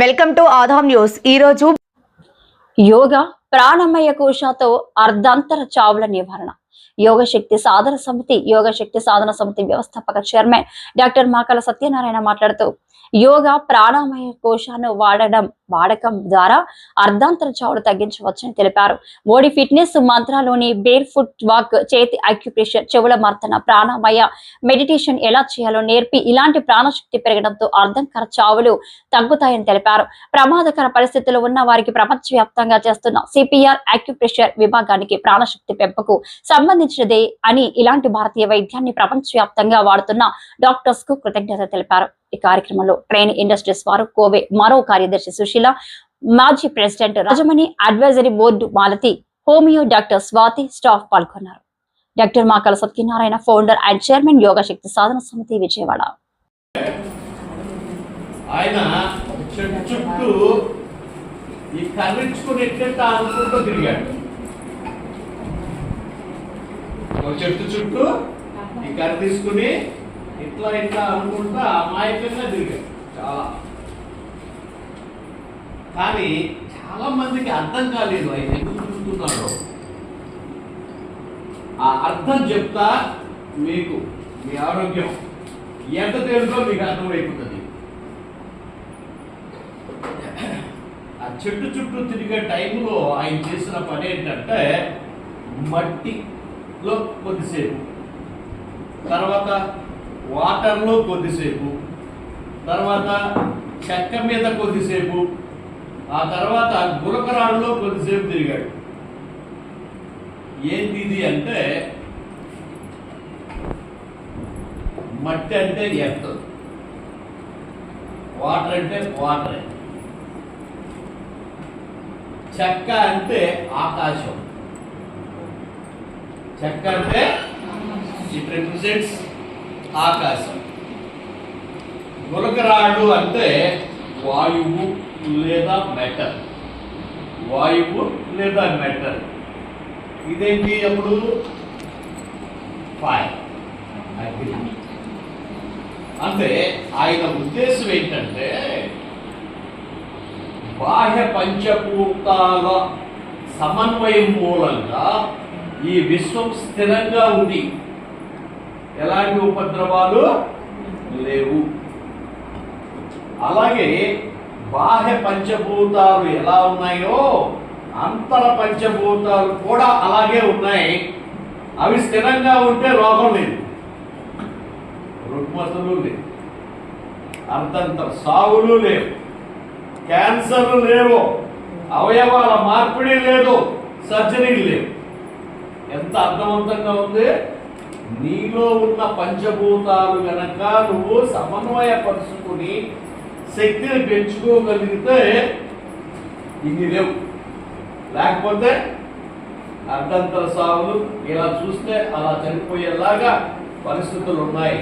Welcome to Aadhan news. ఈ రోజు యోగ ప్రాణమయ కోశతో అర్ధాంతర చావుల నివారణ. యోగ శక్తి సాధన సమితి యోగ శక్తి సాధన సమితి వ్యవస్థాపక చైర్మన్ డాక్టర్ మాకల సత్యనారాయణ మాట్లాడుతూ యోగ ప్రాణామయ కోశాన్ని వాడడం వాడకం ద్వారా అర్ధాంతర చావుడు తగ్గించవచ్చని తెలిపారు. మోడీ ఫిట్నెస్ మంత్రాలోని బేర్ ఫుట్ వాక్ చేతి అక్యుప్రెషర్ చెవుల మర్తన ప్రాణామయ మెడిటేషన్ ఎలా చేయాలో నేర్పి ఇలాంటి ప్రాణశక్తి పెరగడంతో అర్ధంకర చావులు తగ్గుతాయని తెలిపారు. ప్రమాదకర పరిస్థితుల్లో ఉన్న వారికి ప్రపంచవ్యాప్తంగా చేస్తున్న సిపిఆర్ అక్యుప్రెషర్ విభాగానికి ప్రాణశక్తి పెంపుకు సంబంధించినదే అని ఇలాంటి భారతీయ వైద్యాన్ని ప్రపంచవ్యాప్తంగా వాడుతున్న డాక్టర్స్కు కృతజ్ఞత తెలిపారు. ఈ కార్యక్రమంలో ట్రైన్ ఇండస్ట్రీస్ వారు కోవే మరో కార్యదర్శి సుశీల మాజీ president Rajamani advisory board Malathi homeo doctor Swathi staff పాల్గొన్నారు. Doctor Makala Satyanarayana founder and chairman Yoga Shakti Sadhana Samiti Vijayawada. ఆయన చుట్టూ ఈ కర్రించుకుని ఎట్లా అనుకుంటూ తిరిగాడు. ఒక చెట్టు చుట్టూ ఈ కర్ర తీసుకుని ఇట్లా ఇట్లా అనుకుంటా అమాయకంగా తిరిగారు. చాలా. కానీ చాలా మందికి అర్థం కాలేదు ఆయన ఎందుకు తిరుగుతున్నాడో ఆ అర్థం చెప్తా మీకు మీ ఆరోగ్యం ఎంత తేలికో మీకు అర్థమైపోతుంది. ఆ చెట్టు చుట్టూ తిరిగే టైంలో ఆయన చేసిన పని ఏంటంటే మట్టి లో కొద్దిసేపు. తర్వాత వాటర్లో కొద్దిసేపు. తర్వాత చెక్క మీద కొద్దిసేపు. ఆ తర్వాత గురకరాడులో కొద్దిసేపు తిరిగాడు. ఏంది ఇది అంటే మట్టి అంటే ఎర్త్ వాటర్ అంటే వాటర్ చెక్క అంటే ఆకాశం. చెక్క అంటే ఇట్ రిప్రజెంట్స్ ఆకాశం గులకరాడు అంటే వాయువు లేదా మెటల్ వాయువు లేదా మెటల్ ఇదేంటి అప్పుడు? ఫైర్ అగ్ని అంటే ఆయన ఉద్దేశం ఏంటంటే బాహ్య పంచభూతాల సమన్వయం మూలంగా ఈ విశ్వం స్థిరంగా ఉంది. ఎలాంటి ఉపద్రవాలు లేవు. అలాగే బాహ్య పంచభూతాలు ఎలా ఉన్నాయో అంతర పంచభూతాలు కూడా అలాగే ఉన్నాయి. అవి స్థిరంగా ఉంటే రోగం లేదు. రుగ్మతలు లేవు. అంతంత సావులు లేవు. క్యాన్సర్లు లేవు. అవయవాల మార్పిడి లేదు. సర్జరీలు లేవు. ఎంత అర్థవంతంగా ఉంది? నీలో ఉన్న పంచభూతాలు గనక నువ్వు సమన్వయపరుచుకుని శక్తిని పెంచుకోగలిగితే ఇన్ని లేవు. లేకపోతే అర్ధంతర సాగులు ఇలా చూస్తే అలా చనిపోయేలాగా పరిస్థితులు ఉన్నాయి.